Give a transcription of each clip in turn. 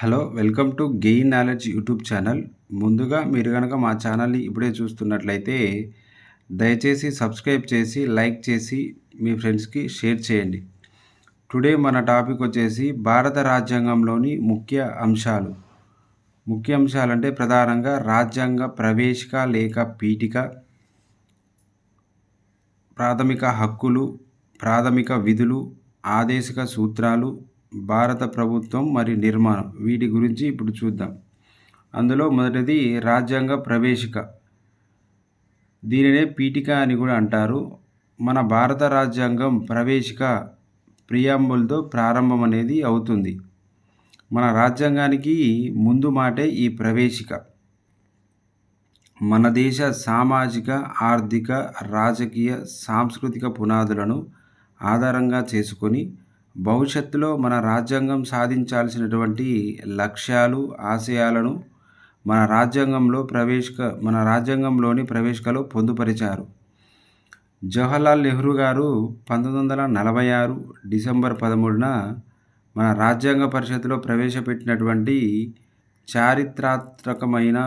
Hello welcome to gain knowledge YouTube channel. ముందుగా మీరు కనుక మా ఛానల్ని ఇప్పుడే చూస్తున్నట్లయితే దయచేసి సబ్స్క్రైబ్ చేసి లైక్ చేసి మీ ఫ్రెండ్స్కి షేర్ చేయండి. టుడే మన టాపిక్ వచ్చేసి భారత రాజ్యాంగంలోని ముఖ్య అంశాలు. ముఖ్య అంశాలు అంటే ప్రధానంగా రాజ్యాంగ ప్రవేశిక లేక పీఠిక ప్రాథమిక హక్కులు ప్రాథమిక విధులు ఆదేశిక సూత్రాలు భారత ప్రభుత్వం మరియు నిర్మాణం. వీటి గురించి ఇప్పుడు చూద్దాం. అందులో మొదటిది రాజ్యాంగ ప్రవేశిక. దీనినే పీఠిక అని కూడా అంటారు. మన భారత రాజ్యాంగం ప్రవేశిక ప్రియాంబుల్తో ప్రారంభం అనేది అవుతుంది. మన రాజ్యాంగానికి ముందు మాటే ఈ ప్రవేశిక. మన దేశ సామాజిక ఆర్థిక రాజకీయ సాంస్కృతిక పునాదులను ఆధారంగా చేసుకొని భవిష్యత్తులో మన రాజ్యాంగం సాధించాల్సినటువంటి లక్ష్యాలు ఆశయాలను మన రాజ్యాంగంలో ప్రవేశిక మన రాజ్యాంగంలోని ప్రవేశికలో పొందుపరిచారు. జవహర్లాల్ నెహ్రూ గారు పంతొమ్మిది వందల నలభై ఆరు డిసెంబర్ పదమూడున మన రాజ్యాంగ పరిషత్తులో ప్రవేశపెట్టినటువంటి చారిత్రాత్మకమైన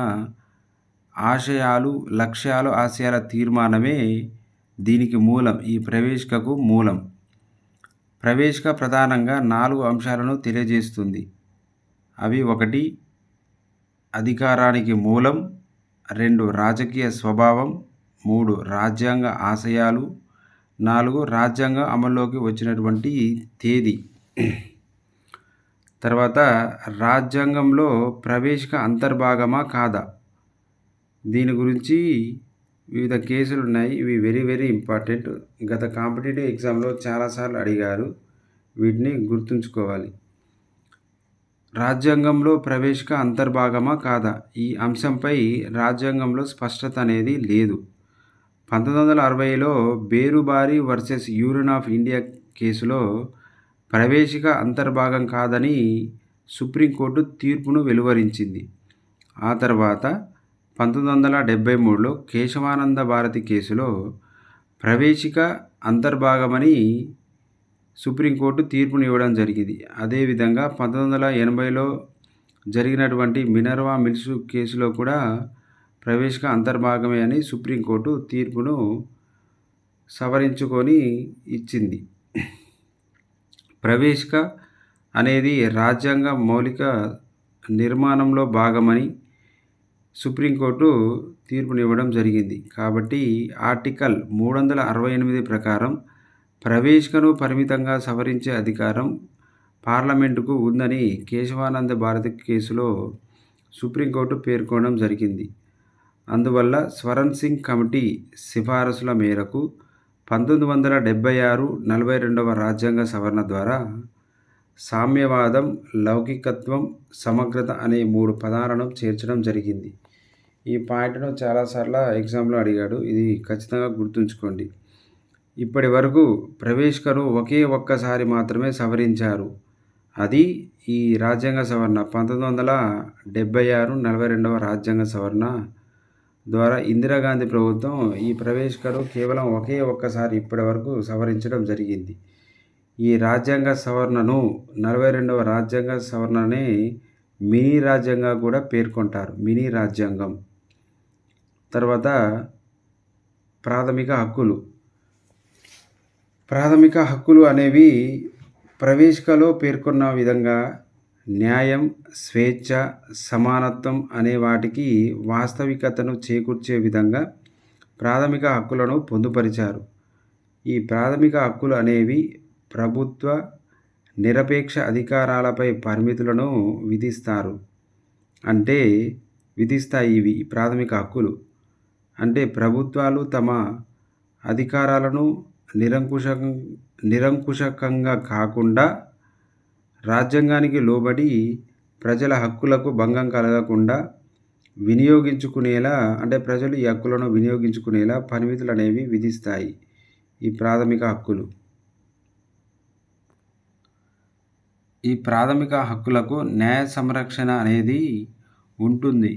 ఆశయాలు లక్ష్యాలు ఆశయాల తీర్మానమే దీనికి మూలం ఈ ప్రవేశికకు మూలం. ప్రవేశిక ప్రధానంగా నాలుగు అంశాలను తెలియజేస్తుంది. అవి ఒకటి అధికారానికి మూలం రెండు రాజకీయ స్వభావం మూడు రాజ్యాంగ ఆశయాలు నాలుగు రాజ్యాంగం అమల్లోకి వచ్చినటువంటి తేదీ. తర్వాత రాజ్యాంగంలో ప్రవేశిక అంతర్భాగమా కాదా? దీని గురించి వివిధ కేసులు ఉన్నాయి ఇవి వెరీ వెరీ ఇంపార్టెంట్. గత కాంపిటేటివ్ ఎగ్జామ్లో చాలాసార్లు అడిగారు. వీటిని గుర్తుంచుకోవాలి. రాజ్యాంగంలో ప్రవేశిక అంతర్భాగమా కాదా? ఈ అంశంపై రాజ్యాంగంలో స్పష్టత అనేది లేదు. పంతొమ్మిది వందల అరవైలో Berubari versus union of India కేసులో ప్రవేశిక అంతర్భాగం కాదని సుప్రీంకోర్టు తీర్పును వెలువరించింది. ఆ తర్వాత పంతొమ్మిది వందల డెబ్భై మూడులో కేశవానంద భారతి కేసులో ప్రవేశిక అంతర్భాగమని సుప్రీంకోర్టు తీర్పును ఇవ్వడం జరిగింది. అదేవిధంగా పంతొమ్మిది వందల ఎనభైలో జరిగినటువంటి మినర్వా మిల్స్ కేసులో కూడా ప్రవేశిక అంతర్భాగమే అని సుప్రీంకోర్టు తీర్పును సవరించుకొని ఇచ్చింది. ప్రవేశిక అనేది రాజ్యాంగ మౌలిక నిర్మాణంలో భాగమని సుప్రీంకోర్టు తీర్పునివ్వడం జరిగింది. కాబట్టి ఆర్టికల్ మూడు వందల అరవై ఎనిమిది ప్రకారం ప్రవేశికను పరిమితంగా సవరించే అధికారం పార్లమెంటుకు ఉందని కేశవానంద భారతి కేసులో సుప్రీంకోర్టు పేర్కొనడం జరిగింది. అందువల్ల స్వరణ్ సింగ్ కమిటీ సిఫారసుల మేరకు పంతొమ్మిది వందల డెబ్బై ఆరు నలభై రెండవ రాజ్యాంగ సవరణ ద్వారా సామ్యవాదం లౌకికత్వం సమగ్రత అనే మూడు పదాలను చేర్చడం జరిగింది. ఈ పాయింట్ను చాలాసార్లు ఎగ్జామ్లో అడిగాడు. ఇది ఖచ్చితంగా గుర్తుంచుకోండి. ఇప్పటి వరకు ప్రవేశ్కరు ఒకే ఒక్కసారి మాత్రమే సవరించారు. అది ఈ రాజ్యాంగ సవరణ పంతొమ్మిది వందల డెబ్బై ఆరు నలభై రెండవ రాజ్యాంగ సవరణ ద్వారా ఇందిరాగాంధీ ప్రభుత్వం ఈ ప్రవేశ్కరు కేవలం ఒకే ఒక్కసారి ఇప్పటి వరకు సవరించడం జరిగింది. ఈ రాజ్యాంగ సవరణను నలభై రెండవ రాజ్యాంగ సవరణనే మినీ రాజ్యాంగం కూడా పేర్కొంటారు. మినీ రాజ్యాంగం. తర్వాత ప్రాథమిక హక్కులు. ప్రాథమిక హక్కులు అనేవి ప్రవేశికలో పేర్కొన్న విధంగా న్యాయం స్వేచ్ఛ సమానత్వం అనే వాటికి వాస్తవికతను చేకూర్చే విధంగా ప్రాథమిక హక్కులను పొందుపరిచారు. ఈ ప్రాథమిక హక్కులు అనేవి ప్రభుత్వ నిరపేక్ష అధికారాలపై పరిమితులను విధిస్తారు. అంటే విధిస్తాయి ఇవి ప్రాథమిక హక్కులు. అంటే ప్రభుత్వాలు తమ అధికారాలను నిరంకుశ నిరంకుశకంగా కాకుండా రాజ్యాంగానికి లోబడి ప్రజల హక్కులకు భంగం కలగకుండా వినియోగించుకునేలా అంటే ప్రజలు ఈ హక్కులను వినియోగించుకునేలా పరిమితులు అనేవి విధిస్తాయి ఈ ప్రాథమిక హక్కులు. ఈ ప్రాథమిక హక్కులకు న్యాయ సంరక్షణ అనేది ఉంటుంది.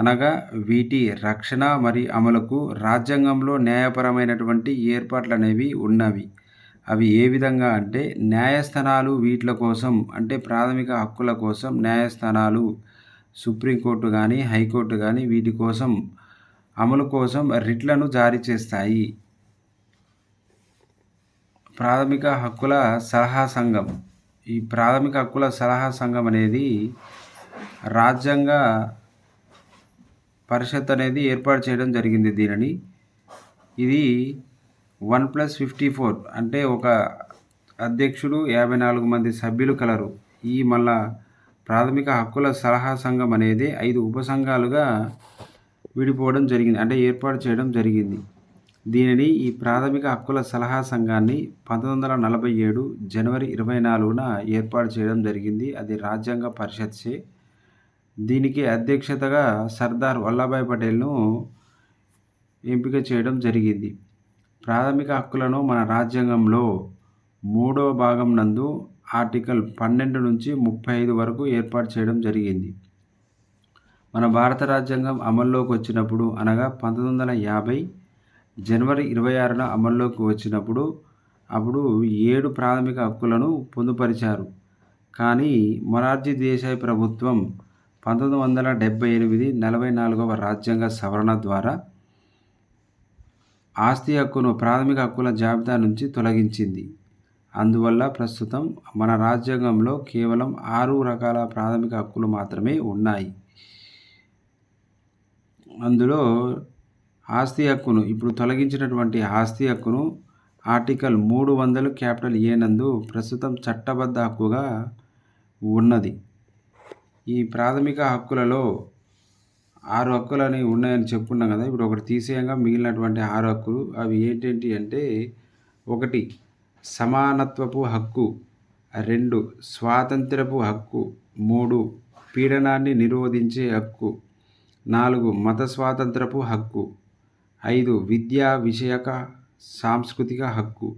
అనగా వీటి రక్షణ మరియు అమలుకు రాజ్యాంగంలో న్యాయపరమైనటువంటి ఏర్పాట్లు అనేవి ఉన్నవి. అవి ఏ విధంగా అంటే న్యాయస్థానాలు వీటిల కోసం అంటే ప్రాథమిక హక్కుల కోసం న్యాయస్థానాలు సుప్రీంకోర్టు కానీ హైకోర్టు కానీ వీటి కోసం అమలు కోసం రిట్లను జారీ చేస్తాయి. ప్రాథమిక హక్కుల సలహా సంఘం. ఈ ప్రాథమిక హక్కుల సలహా సంఘం అనేది రాజ్యాంగ పరిషత్ అనేది ఏర్పాటు చేయడం జరిగింది దీనిని. ఇది వన్ ప్లస్ ఫిఫ్టీ ఫోర్ అంటే ఒక అధ్యక్షుడు యాభై నాలుగు మంది సభ్యులు కలరు. ఈ మళ్ళా ప్రాథమిక హక్కుల సలహా సంఘం అనేది ఐదు ఉపసంఘాలుగా విడిపోవడం జరిగింది అంటే ఏర్పాటు చేయడం జరిగింది. దీనిని ఈ ప్రాథమిక హక్కుల సలహా సంఘాన్ని పంతొమ్మిది వందల నలభై ఏడు జనవరి ఇరవై నాలుగున ఏర్పాటు చేయడం జరిగింది. అది రాజ్యాంగ పరిషత్చే దీనికి అధ్యక్షతగా సర్దార్ వల్లభాయ్ పటేల్ను ఎంపిక చేయడం జరిగింది. ప్రాథమిక హక్కులను మన రాజ్యాంగంలో మూడవ భాగం నందు ఆర్టికల్ పన్నెండు నుంచి ముప్పై ఐదు వరకు ఏర్పాటు చేయడం జరిగింది. మన భారత రాజ్యాంగం అమల్లోకి వచ్చినప్పుడు అనగా పంతొమ్మిది వందల యాభై జనవరి ఇరవై ఆరున అమల్లోకి వచ్చినప్పుడు అప్పుడు ఏడు ప్రాథమిక హక్కులను పొందుపరిచారు. కానీ మొరార్జీ దేశాయ్ ప్రభుత్వం పంతొమ్మిది వందల డెబ్బై ఎనిమిది నలభై నాలుగవ రాజ్యాంగ సవరణ ద్వారా ఆస్తి హక్కును ప్రాథమిక హక్కుల జాబితా నుంచి తొలగించింది. అందువల్ల ప్రస్తుతం మన రాజ్యాంగంలో కేవలం ఆరు రకాల ప్రాథమిక హక్కులు మాత్రమే ఉన్నాయి. అందులో ఆస్తి హక్కును ఇప్పుడు తొలగించినటువంటి ఆస్తి హక్కును ఆర్టికల్ మూడు వందలు క్యాపిటల్ ఏ నందు ప్రస్తుతం చట్టబద్ధ హక్కుగా ఉన్నది. ఈ ప్రాథమిక హక్కులలో ఆరు హక్కులని ఉన్నాయని చెప్పుకున్నాం కదా. ఇప్పుడు ఒకటి తీసేయంగా మిగిలినటువంటి ఆరు హక్కులు. అవి ఏంటేంటి అంటే ఒకటి సమానత్వపు హక్కు రెండు స్వాతంత్రపు హక్కు మూడు పీడనాన్ని నిరోధించే హక్కు నాలుగు మత స్వాతంత్రపు హక్కు ఐదు విద్యా విషయక సాంస్కృతిక హక్కు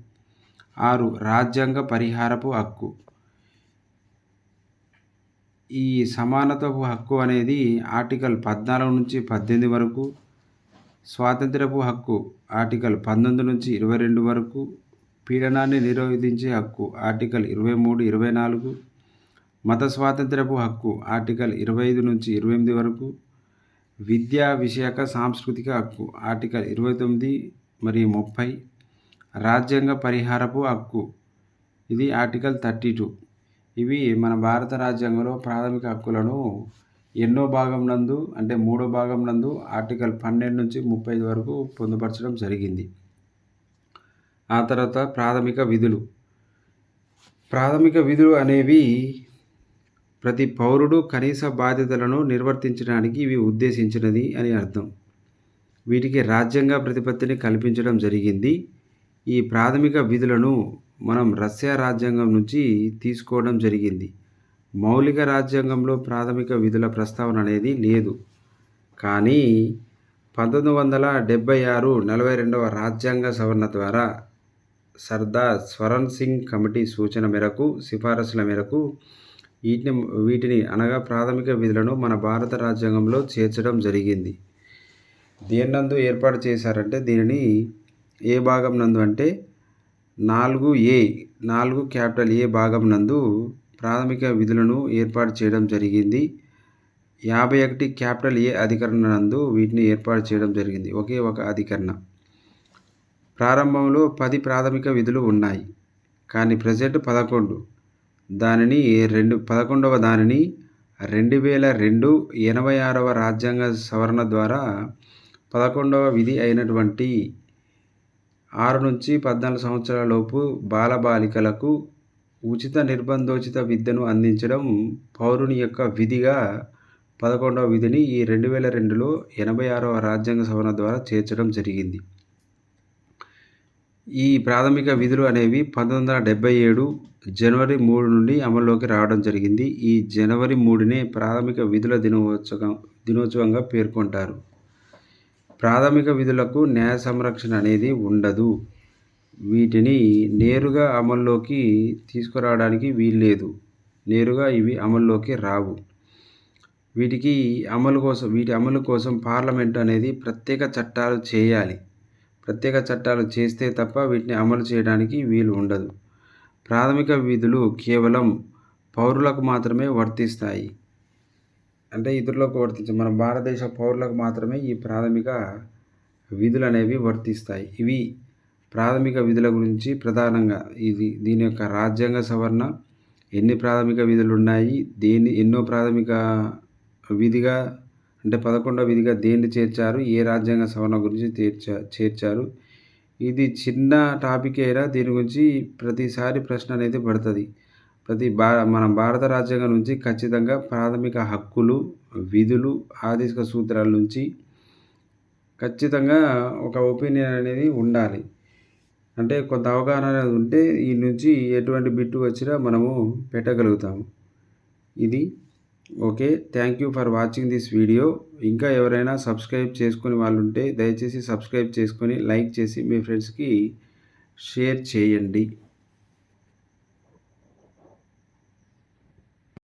ఆరు రాజ్యాంగ పరిహారపు హక్కు. ఈ సమానత్వపు హక్కు అనేది ఆర్టికల్ పద్నాలుగు నుంచి పద్దెనిమిది వరకు స్వాతంత్రపు హక్కు ఆర్టికల్ పంతొమ్మిది నుంచి ఇరవై రెండు వరకు పీడనాన్ని నిరోధించే హక్కు ఆర్టికల్ ఇరవై మూడు ఇరవై నాలుగు మత స్వాతంత్రపు హక్కు ఆర్టికల్ ఇరవై ఐదు నుంచి ఇరవై ఎనిమిది వరకు విద్యా విషయక సాంస్కృతిక హక్కు ఆర్టికల్ ఇరవై తొమ్మిది మరియు ముప్పై రాజ్యాంగ పరిహారపు హక్కు. ఇది ఆర్టికల్ థర్టీ టూ. ఇవి మన భారత రాజ్యాంగంలో ప్రాథమిక హక్కులను ఎన్నో భాగం నందు అంటే మూడో భాగం నందు ఆర్టికల్ పన్నెండు నుంచి ముప్పై ఐదు వరకు పొందుపరచడం జరిగింది. ఆ తర్వాత ప్రాథమిక విధులు. ప్రాథమిక విధులు అనేవి ప్రతి పౌరుడు కనీస బాధ్యతలను నిర్వర్తించడానికి ఇవి ఉద్దేశించినది అని అర్థం. వీటికి రాజ్యాంగ ప్రతిపత్తిని కల్పించడం జరిగింది. ఈ ప్రాథమిక విధులను మనం రష్యా రాజ్యాంగం నుంచి తీసుకోవడం జరిగింది. మౌలిక రాజ్యాంగంలో ప్రాథమిక విధుల ప్రస్తావన అనేది లేదు. కానీ పంతొమ్మిది వందల డెబ్భై ఆరు నలభై రెండవ రాజ్యాంగ సవరణ ద్వారా సర్దార్ స్వరణ్ సింగ్ కమిటీ సూచన మేరకు సిఫారసుల మేరకు వీటిని వీటిని అనగా ప్రాథమిక విధులను మన భారత రాజ్యాంగంలో చేర్చడం జరిగింది. దేన్నందు ఏర్పాటు చేశారంటే దీనిని ఏ భాగం నందు అంటే నాలుగు ఏ నాలుగు క్యాపిటల్ ఏ భాగం నందు ప్రాథమిక విధులను ఏర్పాటు చేయడం జరిగింది. యాభై ఒకటి క్యాపిటల్ ఏ అధికరణ నందు వీటిని ఏర్పాటు చేయడం జరిగింది. ఒకే ఒక అధికరణ. ప్రారంభంలో పది ప్రాథమిక విధులు ఉన్నాయి. కానీ ప్రజెంట్ పదకొండు. దానిని రెండు పదకొండవ దానిని రెండు వేల రెండు ఎనభై ఆరవ రాజ్యాంగ సవరణ ద్వారా పదకొండవ విధి అయినటువంటి ఆరు నుంచి పద్నాలుగు సంవత్సరాల లోపు బాలబాలికలకు ఉచిత నిర్బంధోచిత విద్యను అందించడం పౌరుని యొక్క విధిగా పదకొండవ విధిని ఈ రెండు వేల రెండులో ఎనభై ఆరవ రాజ్యాంగ సవరణ ద్వారా చేర్చడం జరిగింది. ఈ ప్రాథమిక విధులు అనేవి పంతొమ్మిది వందల డెబ్బై ఏడు జనవరి మూడు నుండి అమల్లోకి రావడం జరిగింది. ఈ జనవరి మూడునే ప్రాథమిక విధుల దినోత్సవం దినోత్సవంగా పేర్కొంటారు. ప్రాథమిక విధులకు న్యాయ సంరక్షణ అనేది ఉండదు. వీటిని నేరుగా అమల్లోకి తీసుకురావడానికి వీల్లేదు. నేరుగా ఇవి అమల్లోకి రావు. వీటికి అమలు కోసం వీటి అమలు కోసం పార్లమెంట్ అనేది ప్రత్యేక చట్టాలు చేయాలి. ప్రత్యేక చట్టాలు చేస్తే తప్ప వీటిని అమలు చేయడానికి వీలు ఉండదు. ప్రాథమిక విధులు కేవలం పౌరులకు మాత్రమే వర్తిస్తాయి. అంటే ఇతరులకు వర్తించ మన భారతదేశ పౌరులకు మాత్రమే ఈ ప్రాథమిక విధులు అనేవి వర్తిస్తాయి. ఇవి ప్రాథమిక విధుల గురించి ప్రధానంగా ఇది దీని యొక్క రాజ్యాంగ సవరణ ఎన్ని ప్రాథమిక విధులు ఉన్నాయి దేన్ని ఎన్నో ప్రాథమిక విధిగా అంటే పదకొండవ విధిగా దేన్ని చేర్చారు ఏ రాజ్యాంగ సవరణ గురించి తీర్చా చేర్చారు. ఇది చిన్న టాపిక్ అయినా దీని గురించి ప్రతిసారి ప్రశ్న అనేది పడుతుంది. ప్రతి భా మన భారత రాజ్యాంగం నుంచి ఖచ్చితంగా ప్రాథమిక హక్కులు విధులు ఆదేశిక సూత్రాల నుంచి ఖచ్చితంగా ఒక ఒపీనియన్ అనేది ఉండాలి. అంటే కొంత అవగాహన అనేది ఉంటే ఈ నుంచి ఎటువంటి బిట్టు వచ్చినా మనము పెట్టగలుగుతాము. ఇది okay. Thank you for watching this video. ఇంకా ఎవరైనా సబ్స్క్రైబ్ చేసుకుని వాళ్ళు ఉంటే దయచేసి సబ్స్క్రైబ్ చేసుకొని లైక్ చేసి మీ ఫ్రెండ్స్కి షేర్ చేయండి.